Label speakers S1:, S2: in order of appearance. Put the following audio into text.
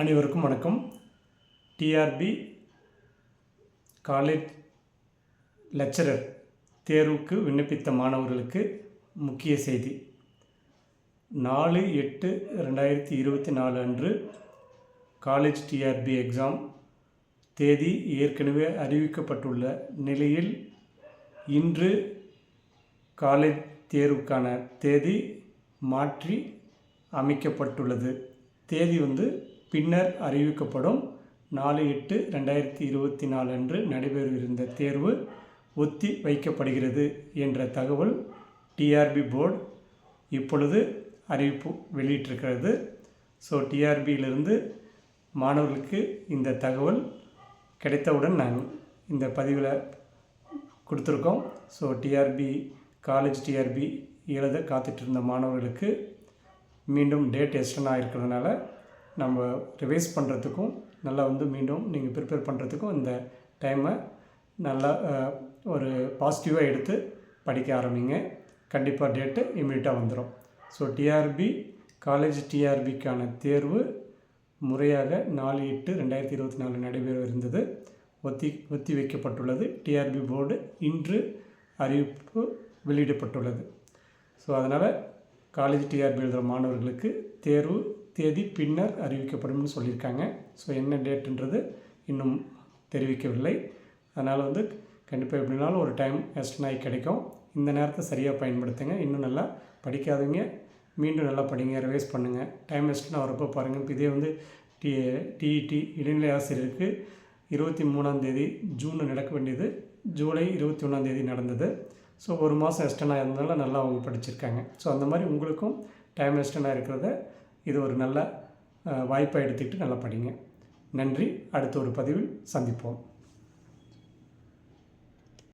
S1: அனைவருக்கும் வணக்கம். TRP college lecturer தேர்வுக்கு விண்ணப்பித்த மாணவர்களுக்கு முக்கிய செய்தி. நாலு எட்டு ரெண்டாயிரத்தி இருபத்தி நாலு அன்று காலேஜ் டிஆர்பி எக்ஸாம் தேதி ஏற்கனவே அறிவிக்கப்பட்டுள்ள நிலையில் இன்று காலேஜ் தேர்வுக்கான தேதி மாற்றி அமைக்கப்பட்டுள்ளது. தேதி வந்து பின்னர் அறிவிக்கப்படும் நாலு எட்டு ரெண்டாயிரத்தி இருபத்தி நாலு அன்று நடைபெறவிருந்த தேர்வு ஒத்தி வைக்கப்படுகிறது என்ற தகவல் டிஆர்பி போர்டு இப்பொழுது அறிவிப்பு வெளியிட்டிருக்கிறது. ஸோ டிஆர்பியிலிருந்து மாணவர்களுக்கு இந்த தகவல் கிடைத்தவுடன் நாங்கள் இந்த பதிவில் கொடுத்துருக்கோம். ஸோ டிஆர்பி காலேஜ் டிஆர்பி எழுத காத்துட்ருந்த மாணவர்களுக்கு மீண்டும் டேட் எக்ஸ்டன் ஆகிருக்கிறதுனால நம்ம ரிவைஸ் பண்ணுறதுக்கும் நல்லா வந்து மீண்டும் நீங்கள் ப்ரிப்பேர் பண்ணுறதுக்கும் இந்த டைமை நல்லா ஒரு பாசிட்டிவாக எடுத்து படிக்க ஆரம்பிங்க. கண்டிப்பாக டேட்டு இமீடியட்டாக வந்துடும் ஸோ டிஆர்பி காலேஜ் டிஆர்பிக்கான தேர்வு முறையாக நாலு எட்டு ரெண்டாயிரத்தி இருபத்தி நாலு நடைபெற இருந்தது. ஒத்தி ஒத்தி வைக்கப்பட்டுள்ளது. டிஆர்பி போர்டு இன்று அறிவிப்பு வெளியிடப்பட்டுள்ளது. ஸோ அதனால் காலேஜ் டிஆர்பி எழுதுகிற மாணவர்களுக்கு தேர்வு தேதி பின்னர் அறிவிக்கப்படும்னு சொல்லியிருக்காங்க. ஸோ என்ன டேட்டுன்றது இன்னும் தெரிவிக்கவில்லை. அதனால் வந்து கண்டிப்பாக எப்படினாலும் ஒரு டைம் எக்ஸ்டன் ஆகி கிடைக்கும். இந்த நேரத்தை சரியாக பயன்படுத்துங்க. இன்னும் நல்லா படிக்காதவங்க மீண்டும் நல்லா படிங்க. ரிவைஸ் பண்ணுங்கள் டைம் எக்ஸ்டன் வரப்போ பாருங்கள் இப்போ இதே வந்து டி டிஇடி இடைநிலை ஆசிரியருக்கு இருபத்தி மூணாம் தேதி ஜூனில் நடக்க வேண்டியது. ஜூலை இருபத்தி ஒன்றாம் தேதி நடந்தது. ஸோ ஒரு மாதம் எக்ஸ்டனாக இருந்தனால நல்லா அவங்க படிச்சிருக்காங்க. ஸோ அந்த மாதிரி உங்களுக்கும் டைம் எக்ஸ்டனாக இருக்கிறத இது ஒரு நல்ல வாய்ப்பாக எடுத்துக்கிட்டு நல்லா படிங்க. நன்றி. அடுத்த ஒரு பதிவில் சந்திப்போம்.